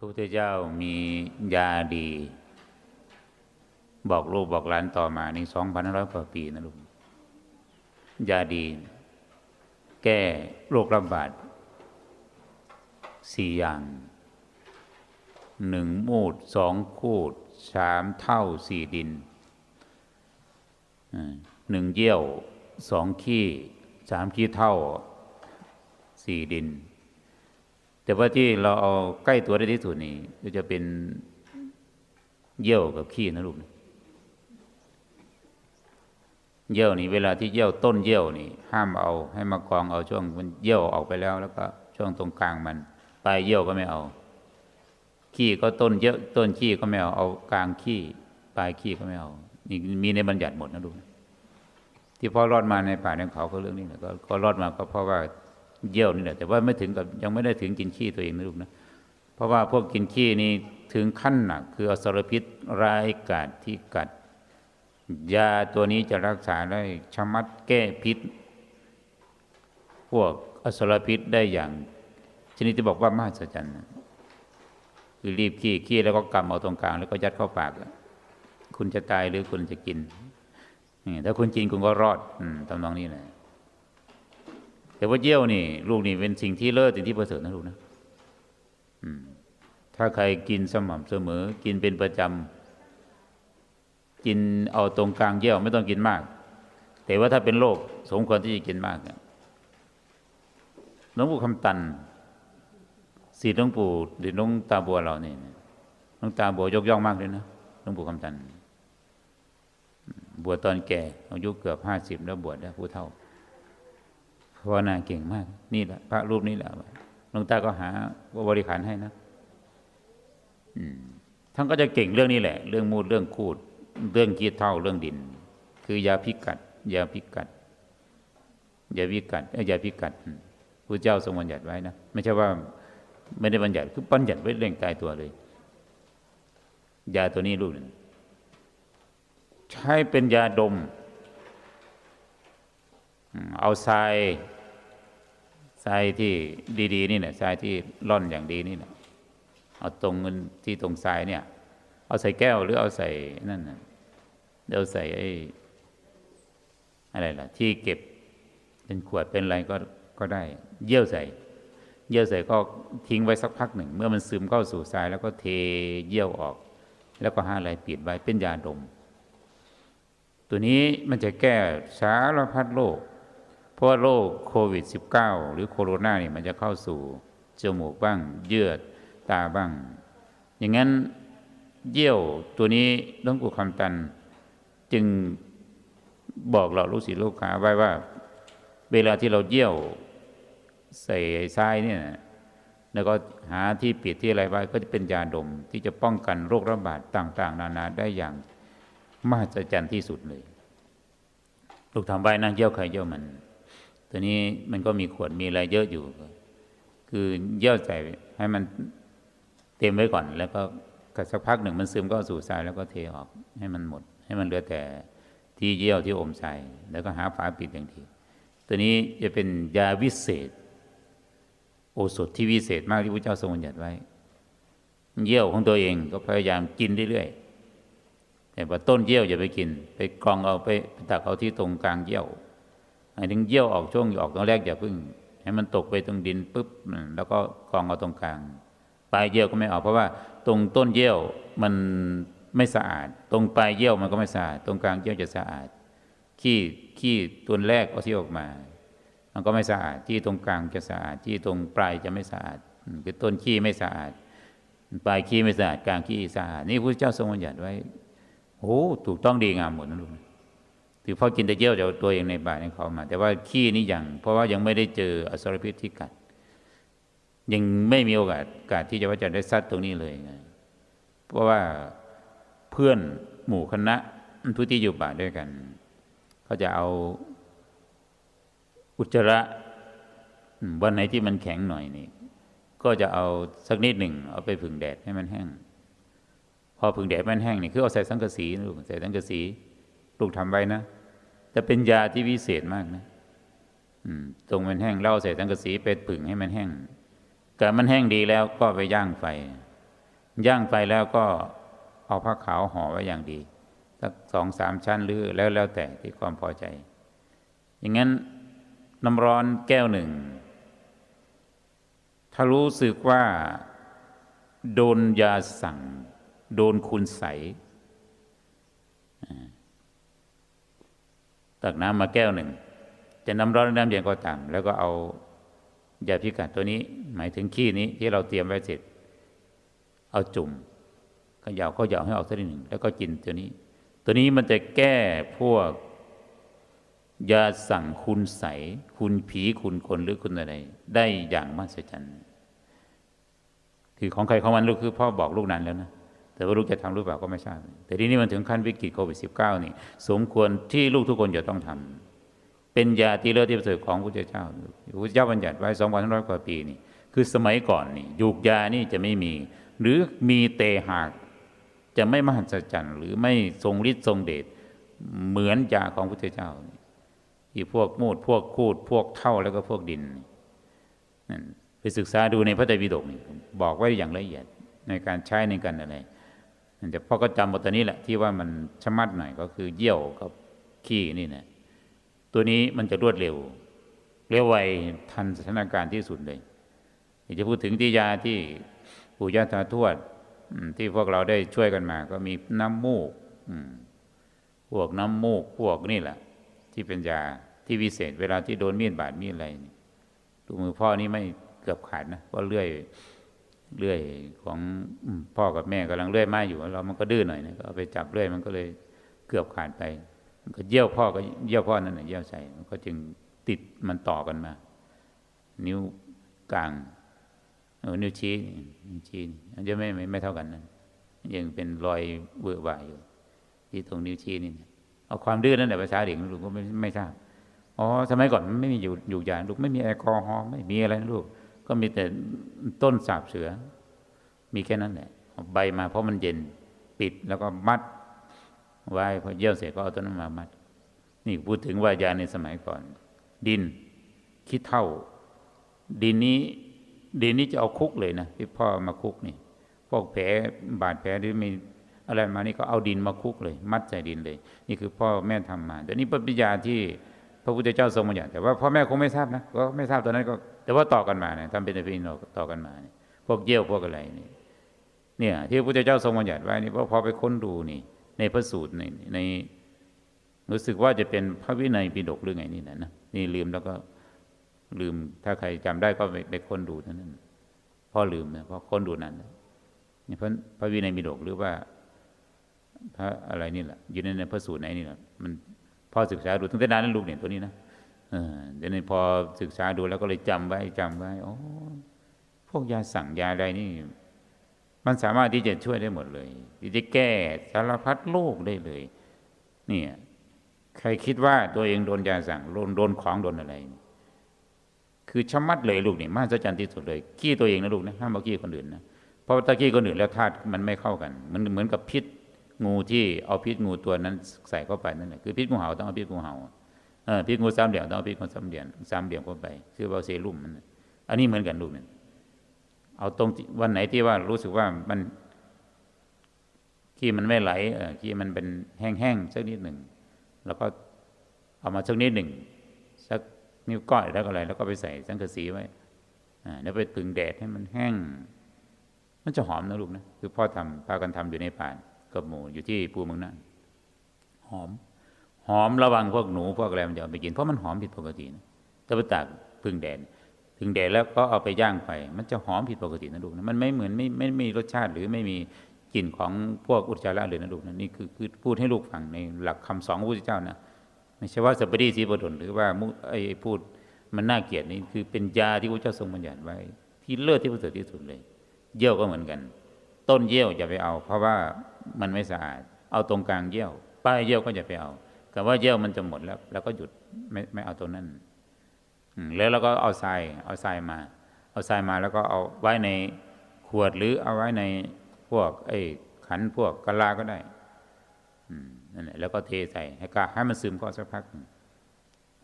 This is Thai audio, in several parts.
พระพุทธเจ้ามียาดี บอกลูกบอกหลานต่อมาในสองพันร้อยกว่าปีนะลูกยาดี แก้โรคระบาดสี่อย่างหนึ่งมูดสองคูดสามเท่าสี่ดินหนึ่งเยี่ยวสองขี้สามขี้เท่าสี่ดิน แต่ว่าที่เราเอาใกล้ตัวได้ที่สุดนี่ก็จะเป็นเยี่ยวกับขี้นะลูกนะเยี่ยวนี่เวลาที่เยี่ยวต้นเยี่ยวนี่ ห้ามเอาให้มากองเอาช่วงมันเยี่ยวออกไปแล้ว แล้วก็ช่วงตรงกลางมันปลายเยี่ยวก็ไม่เอา ขี้ก็ต้นเยอะต้นขี้ก็ไม่เอาเอากลางขี้ปลายขี้ก็ไม่เอานี่มีในบัญญัติหมดนะลูกที่พ่อรอดมาในป่าในเขาก็เรื่องนี้แหละก็รอดมาก็เพราะว่า เยี่ยวนี่แหละแต่ว่าไม่ถึงกับยังไม่ได้ถึงกินขี้ตัวเองนะลูกนะเพราะว่าพวกกินขี้นี่ถึงขั้นหนักคืออสรพิษร้ายกาจที่กัด ยาตัวนี้จะรักษาได้ชะมัดแก้พิษ พวกอสรพิษได้อย่างชนิดที่บอกว่ามหัศจรรย์คือรีบขี้ขี้แล้วก็กำเอาตรงกลาง แล้วก็ยัดเข้าปากคุณจะตายหรือคุณจะกินถ้าคุณกินคุณก็รอดอทำนองนี้แหละ แต่ว่าเยี่ยวนี่ ลูกนี่เป็นสิ่งที่เลิศสิ่งที่ประเสริฐนะลูกนะถ้าใครกินสม่ำเสมอ กินเป็นประจำกินเอาตรงกลางเยี่ยวไม่ต้องกินมาก แต่ว่าถ้าเป็นโรคสมควรที่จะกินมากหลวงปู่คำตันสีหลวงปู่หรือหลวงตาบัวเราเนี่ยหลวงตาบัวยกย่องมากเลยนะหลวงปู่คำตันบวชตอนแก่อายุเกือบห้าสิบแล้วบวชแล้วผู้เฒ่า ภาวนาเก่งมาก นี่แหละ พระรูปนี้แหละหลวงตาก็หาบริขารให้นะท่านก็จะเก่งเรื่องนี้แหละ เรื่องมูดเรื่องคูด เรื่องกีเท่าเรื่องดิน คือยาพิกัดยาพิกัดยาพิกัดเอ้ยาพิกัดพระเจ้าทรงบัญญัติไว้นะไม่ใช่ว่าไม่ได้บัญญัติคือบัญญัติไว้เร่งตายตัวเลย ยาตัวนี้ลูกหนึ่งใช้เป็นยาดม เอาทราย ทรายที่ดีๆนี่แหละทรายที่ร่อนอย่างดีนี่แหละเอาตรงเงินที่ตรงทรายเนี่ย เอาใส่แก้วหรือเอาใส่นั่นนะเดี๋ยวใส่ไอ้อะไรล่ะ ที่เก็บเป็นขวดเป็นอะไรก็ก็ได้ เยี่ยวใส่ เยี่ยวใส่ก็ทิ้งไว้สักพักหนึ่ง เมื่อมันซึมเข้าสู่ทราย แล้วก็เทเยี่ยวออก แล้วก็ห้าอะไรปิดไว้เป็นยาดม ตัวนี้มันจะแก้สารพัดโรค เพราะว่าโรคโควิด -19 หรือโคโรนาเนี่ยมันจะเข้าสู่จมูกบ้าง เยื่อตาบ้าง อย่างนั้นเยี่ยวตัวนี้หลวงปู่คำตัน จึงบอกเราลูกศิษย์ลูกหาไว้ว่า เวลาที่เราเยี่ยวใส่ทรายเนี่ยแล้วก็หาที่ปิดที่อะไรไว้ก็จะเป็นยาดมที่จะป้องกันโรคระบาดต่าง ๆ นานาได้อย่างมหัศจรรย์ที่สุดเลย ลูกทำไว้นะเยี่ยวใครเยี่ยวมัน ตัวนี้มันก็มีขวดมีอะไรเยอะอยู่ คือเยี่ยวใส่ให้มันเต็มไว้ก่อน แล้วก็สักพักหนึ่งมันซึมก็สู่ทรายแล้วก็เทออกให้มันหมด ให้มันเหลือแต่ที่เยี่ยวที่อมทรายแล้วก็หาฝาปิดอย่างดีตัวนี้จะเป็นยาวิเศษ โอสถที่วิเศษมากที่พระเจ้าทรงบัญญัติไว้ เยี่ยวของตัวเองก็พยายามกินเรื่อยๆแต่ว่าต้นเยี่ยวอย่าไปกิน ไปกรองเอาไปตักเอาที่ตรงกลางเยี่ยว ถึงเยี่ยวออกช่วงออกตรงแรกอย่าพึ่ง ให้มันตกไปตรงดินปุ๊บแล้วก็กองเอาตรงกลาง ปลายเยี่ยวก็ไม่ออกเพราะว่าตรงต้นเยี่ยวมันไม่สะอาด ตรงปลายเยี่ยวมันก็ไม่สะอาด ตรงกลางเยี่ยวจะสะอาด ขี้ขี้ตัวแรกเอาที่ออกมา มันก็ไม่สะอาด ที่ตรงกลางจะสะอาด ที่ตรงปลายจะไม่สะอาด คือต้นขี้ไม่สะอาด ปลายขี้ไม่สะอาด กลางขี้สะอาด นี่พระเจ้าทรงบัญญัติไว้โอ้ถูกต้องดีงามหมดนะลูก ถือพ่อกินแต่เยี่ยวจากตัวเองในบาตในเขามา แต่ว่าขี้นี่ยังเพราะว่ายังไม่ได้เจออสรพิษที่กัด ยังไม่มีโอกาสกาสที่จะว่าจะได้ซัดตรงนี้เลยไงเพราะว่าเพื่อนหมู่คณะผู้ที่อยู่ป่าด้วยกันเขาจะเอาอุจจาระวันไหนที่มันแข็งหน่อยนี่ก็จะเอาสักนิดหนึ่งเอาไปผึ่งแดดให้มันแห้ง พอผึ่งแดดมันแห้งนี่คือเอาใส่สังกะสีลูกใส่สังกะสีลูกทำไว้นะ จะเป็นยาที่วิเศษมากนะตรงมันแห้งเล่าใส่สังกะสีไปผึ่งให้มันแห้งแต่มันแห้งดีแล้วก็ไปย่างไฟ ย่างไปแล้วก็เอาผ้าขาวห่อไว้อย่างดีสักสองสามชั้นหรือแล้วแล้วแต่ที่ความพอใจ อย่างนั้นน้ำร้อนแก้วหนึ่ง ถ้ารู้สึกว่า โดนยาสั่ง โดนคุณใส ตักน้ำมาแก้วหนึ่งจะน้ำร้อนหรือน้ำเย็นก็ตาม แล้วก็เอายาพิกัดตัวนี้หมายถึงขี้นี้ที่เราเตรียมไว้เสร็จ เอาจุ่มก็ยาวก็ยาวให้ออกสักนิดหนึ่งแล้วก็กินตัวนี้ ตัวนี้มันจะแก้พวกยาสั่งคุณใส คุณผีคุณคนหรือคุณอะไร ได้อย่างมหัศจรรย์คือของใครของมันลูกคือพ่อบอกลูกนั้นแล้วนะ แต่ว่าลูกจะทำหรือเปล่าก็ไม่ทราบ แต่ทีนี้มันถึงขั้นวิกฤตโควิดสิบเก้านี่ สมควรที่ลูกทุกคนจะต้องทำเป็นยาที่เลิศที่ประเสริฐของพระเจ้าพระเจ้าบัญญัติไว้สองพันร้อยกว่าปีนี่ คือสมัยก่อนนี่ยูกยานี่จะไม่มี หรือมีเตหากจะไม่มหัศจรรย์หรือไม่ทรงฤทธิ์ทรงเดชเหมือนยาของพระเจ้าที่พวกมูดพวกคูดพวกเท่าแล้วก็พวกดินนั่นไปศึกษาดูในพระไตรปิฎกนี่บอกไว้อย่างละเอียดในการใช้ในการอะไร แต่พ่อก็จำบทตัวนี้แหละที่ว่ามันชะมัดหน่อยก็คือเยี่ยวกับขี้นี่นะตัวนี้มันจะรวดเร็ว เร็วไวทันสถานการณ์ที่สุดเลยอยากจะพูดถึงที่ยาที่ปู่ย่าตาทวดที่พวกเราได้ช่วยกันมา ก็มีน้ำมูกพวกน้ำมูกพวกนี่แหละ ที่เป็นยาที่วิเศษ เวลาที่โดนมีดบาดมีดอะไรดูมือพ่อนี่ไม่เกือบขาดนะเพราะเลื่อย เลื่อยของพ่อกับแม่กำลังเลื่อยไม้อยู่เรามันก็ดื้อหน่อยนะก็เอาไปจับเลื่อยมันก็เลยเกือบขาดไป มันก็เยี่ยวพ่อก็เยี่ยวพ่อนั่นแหละเยี่ยวใส่มันก็จึงติดมันต่อกันมา นิ้วกลางเออนิ้วชี้นิ้วชี้มันจะไม่ไม่ไม่เท่ากันนะยังเป็นรอยเบื่อบ่ายอยู่ ที่ตรงนิ้วชี้นี่เอาความดื้อนั่นแหละภาษาเด็กลูกก็ไม่ไม่ทราบอ๋อสมัยก่อนไม่มีอยู่อยู่ยาลูกไม่มีแอลกอฮอล์ไม่มีอะไรนะลูก ก็มีแต่ต้นสาบเสือ มีแค่นั้นแหละใบมาเพราะมันเย็นปิดแล้วก็มัดไว้พอเยี่ยวเสร็จก็เอาต้นนั้นมามัด นี่พูดถึงว่ายาในสมัยก่อน ดินคิดเท่า ดินนี้ดินนี้จะเอาคุกเลยนะที่พ่อมาคุกนี่พวกแผลบาดแผลหรือมีอะไรมานี่ก็เอาดินมาคุกเลย มัดใส่ดินเลย นี่คือพ่อแม่ทำมาแต่นี่ปัญญาที่พระพุทธเจ้าทรงบัญญัติแต่ว่าพ่อแม่คงไม่ทราบนะก็ไม่ทราบตอนนั้นก็ แต่ว่าต่อกันมาเนี่ยทำเป็นพินต่อกันมาเนี่ยพวกเยี่ยวพวกอะไรนี่เนี่ย ที่พระพุทธเจ้าทรงบัญญัติไว้นี่เพราะพอไปค้นดูนี่ ในพระสูตรในในรู้สึกว่าจะเป็นพระวินัยปิฎกหรือไงนี่นะนะนี่ลืมแล้วก็ลืมถ้าใครจำได้ก็ไปไปค้นดูนั่นพ่อลืมนะเพราะค้นดูนั้นนี่พระพระวินัยปิฎกหรือว่า พระอะไรนี่แหละอยู่ในในพระสูตรไหนนี่แหละมันพ่อศึกษาดูตั้งแต่นานนั้นลูกเนี่ยตัวนี้นะ เดี๋ยวนี้พอศึกษาดูแล้วก็เลยจำไว้จำไว้โอ้พวกยาสั่งยาอะไรนี่ มันสามารถที่จะช่วยได้หมดเลย ที่จะแก้สารพัดโรคได้เลย เนี่ยใครคิดว่าตัวเองโดนยาสั่งโดนโดนของโดนอะไร คือชะมัดเลยลูกนี่มากจะจันที่สุดเลยขี้ตัวเองนะลูกนะห้ามเอาขี้คนอื่นนะเพราะตะขี้คนอื่นแล้วธาตุมันไม่เข้ากันมันเหมือนกับพิษงูที่เอาพิษงูตัวนั้นใส่เข้าไปนั่นแหละคือพิษงูเห่าต้องเอาพิษงูเห่า เออพิษงูสามเหลี่ยมต้องเอาพิษงูสามเหลี่ยมสามเหลี่ยมเข้าไป คือว่าเซรุ่มมันอันนี้เหมือนกันลูกนี่ยเอาตรงวันไหนที่ว่ารู้สึกว่ามันขี้มันไม่ไหลเออขี้มันเป็นแห้งๆสักนิดหนึ่งแล้วก็เอามาสักนิดหนึ่งสักนิ้วก้อยแล้วก็อะไร แล้วก็ไปใส่สังกะสีไว้อ่าแล้วไปตึงแดดให้มันแห้ง มันจะหอมนะลูกนะ คือพ่อทำพากันทำอยู่ในป่ากับหมูอยู่ที่ภูเมืองนั่นหอม หอมระวังพวกหนูพวกอะไรมันจะเอาไปกิน เพราะมันหอมผิดปกตินะถ้าไปตากพึ่งแดดพึ่งแดดแล้วก็เอาไปย่างไปมันจะหอมผิดปกตินะลูกนะมันไม่เหมือนไม่ไม่ไม่มีรสชาติหรือไม่มีกลิ่นของพวกอุจจาระเลยนะลูกนะนี่คือคือพูดให้ลูกฟังในหลักคำสองพระพุทธเจ้านะไม่ใช่ว่าสัพพดีสีบดลหรือว่ามุไอ้พูดมันน่าเกลียดนี่คือเป็นยาที่พระเจ้าทรงบัญญัติไว้ ที่เลิศที่ประเสริฐที่สุดเลย เยี่ยวก็เหมือนกัน ต้นเยี่ยวอย่าไปเอา เพราะว่ามันไม่สะอาด เอาตรงกลางเยี่ยวป้ายเยี่ยวก็จะไปเอา แต่ว่าเยี่ยวมันจะหมดแล้วแล้วก็หยุดไม่ไม่เอาตรงนั้นแล้วเราก็เอาทรายเอาทรายมา เอาทรายมาแล้วก็เอาไว้ในขวดหรือเอาไว้ในพวก ไอ้ขันพวกกะลาก็ได้นั่นแหละแล้วก็เทใส่ให้กาให้มันซึมก็สักพัก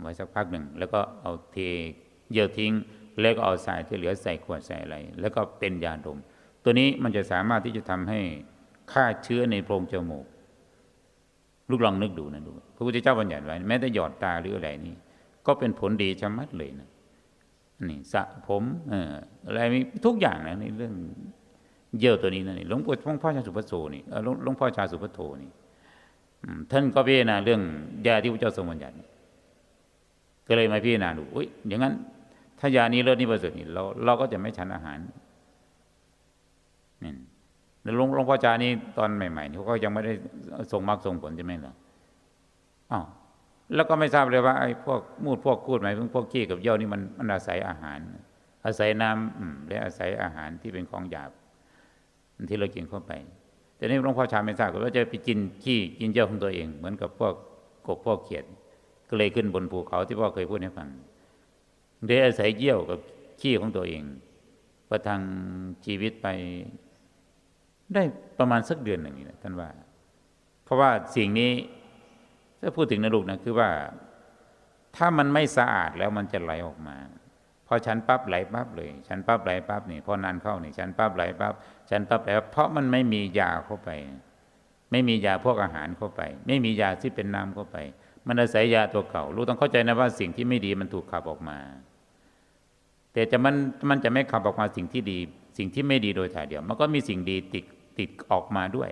ไว้สักพักหนึ่งแล้วก็เอาเทเยี่ยวทิ้ง แล้วก็เอาทรายที่เหลือใส่ขวดใส่อะไร แล้วก็เป็นยาดม ตัวนี้มันจะสามารถที่จะทำให้ฆ่าเชื้อในโพรงจมูก ลูกลองนึกดูนะดูพระพุทธเจ้าบัญญัติไว้ แม้แต่หยอดตาหรืออะไรนี่ ก็เป็นผลดีชะมัดเลยนะนี่สะผมเอ่ออะไรมีทุกอย่างนะในเรื่องเยี่ยวตัวนี้นะนี่หลวงปู่หลวงพ่อชาสุปโสนี่หลวงพ่อชาสุปโทนี่ท่านก็พิจารณาเรื่องยาที่พระเจ้าทรงบัญญัติก็เลยมาพิจารณาดูอุ้ยอย่างนั้น ถ้ายานี้เลิศนี่ประเสริฐนี่เราเราก็จะไม่ฉันอาหารนี่ แล้วหลวงหลวงพ่อจานี่ตอนใหม่ๆเขาก็ยังไม่ได้ทรงมรรคทรงผลใช่ไหมล่ะอ้าวแล้วก็ไม่ทราบเลยว่าไอ้พวกมูดพวกคูดหมายถึงพวกขี้กับเยี่ยวนี่มันมันอาศัยอาหาร อาศัยน้ำอืมและอาศัยอาหารที่เป็นของหยาบที่เรากินเข้าไป แต่นี่หลวงพ่อชาไม่ทราบว่าจะไปกินขี้กินเยี่ยวของตัวเอง เหมือนกับพวกกบพวกเขียด ก็เลยขึ้นบนภูเขาที่พ่อเคยพูดให้ฟังได้อาศัยเยี่ยวกับขี้ของตัวเอง ประทังชีวิตไป ได้ประมาณสักเดือนหนึ่งนี่นะท่านว่า เพราะว่าสิ่งนี้ถ้าพูดถึงนะลูกนะคือว่า ถ้ามันไม่สะอาดแล้วมันจะไหลออกมาพอฉันปั๊บไหลปั๊บเลยฉันปั๊บไหลปั๊บนี่พอนานเข้านี่ฉันปั๊บไหลปั๊บฉันปั๊บไหลปั๊บเพราะมันไม่มียาเข้าไป ไม่มียาพวกอาหารเข้าไป ไม่มียาที่เป็นน้ำเข้าไป มันอาศัยยาตัวเก่าลูกต้องเข้าใจนะว่าสิ่งที่ไม่ดีมันถูกขับออกมา แต่จะมันมันจะไม่ขับออกมาสิ่งที่ดี สิ่งที่ไม่ดีโดยถ่ายเดียว มันก็มีสิ่งดีติด ติดออกมาด้วย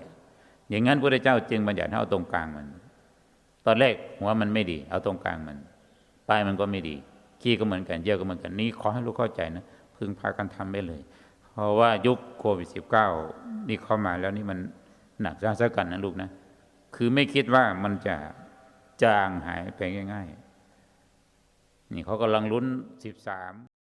อย่างนั้นพระเจ้าจึงบัญญัติให้เอาตรงกลางมัน ตอนแรกหัวมันไม่ดี เอาตรงกลางมันปลายมันก็ไม่ดีขี้ก็เหมือนกันเยี่ยวก็เหมือนกันนี่ขอให้ลูกเข้าใจนะพึงพากันทำไปเลย เพราะว่ายุคโควิดสิบเก้านี่เข้ามาแล้วนี่มันหนักซะซะกันนะลูกนะ คือไม่คิดว่ามันจะจางหายไปง่ายๆนี่เขากำลังลุ้นสิบสาม